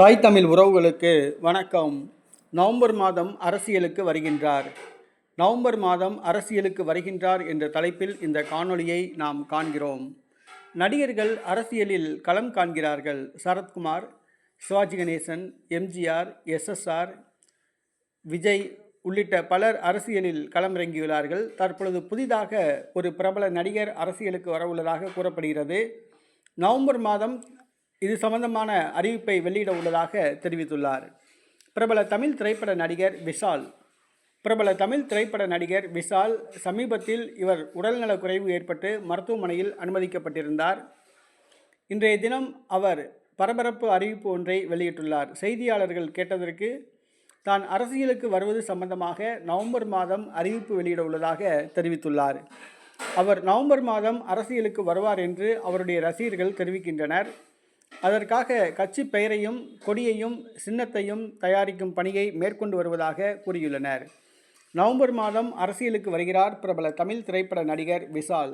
தாய் தமிழ் உறவுகளுக்கு வணக்கம். நவம்பர் மாதம் அரசியலுக்கு வருகின்றார். நவம்பர் மாதம் அரசியலுக்கு வருகின்றார் என்ற தலைப்பில் இந்த காணொளியை நாம் காண்கிறோம். நடிகர்கள் அரசியலில் களம் காண்கிறார்கள். சரத்குமார் சிவாஜி கணேசன் எம்ஜிஆர் எஸ்எஸ்ஆர் விஜய் உள்ளிட்ட பலர் அரசியலில் களமிறங்கியுள்ளார்கள். தற்பொழுது புதிதாக ஒரு பிரபல நடிகர் அரசியலுக்கு வரவுள்ளதாக கூறப்படுகிறது. நவம்பர் மாதம் இது சம்பந்தமான அறிவிப்பை வெளியிட உள்ளதாக தெரிவித்துள்ளார். பிரபல தமிழ் திரைப்பட நடிகர் விஷால். பிரபல தமிழ் திரைப்பட நடிகர் விஷால் சமீபத்தில் இவர் உடல்நலக் குறைவு ஏற்பட்டு மருத்துவமனையில் அனுமதிக்கப்பட்டிருந்தார். இன்றைய தினம் அவர் பரபரப்பு அறிவிப்பு ஒன்றை வெளியிட்டுள்ளார். செய்தியாளர்கள் கேட்டதற்கு தான் அரசியலுக்கு வருவது சம்பந்தமாக நவம்பர் மாதம் அறிவிப்பு வெளியிட உள்ளதாக தெரிவித்துள்ளார். அவர் நவம்பர் மாதம் அரசியலுக்கு வருவார் என்று அவருடைய ரசிகர்கள் தெரிவிக்கின்றனர். அதற்காக கட்சி பெயரையும் கொடியையும் சின்னத்தையும் தயாரிக்கும் பணியை மேற்கொண்டு வருவதாக கூறியுள்ளனர். நவம்பர் மாதம் அரசியலுக்கு வருகிறார் பிரபல தமிழ் திரைப்பட நடிகர் விஷால்.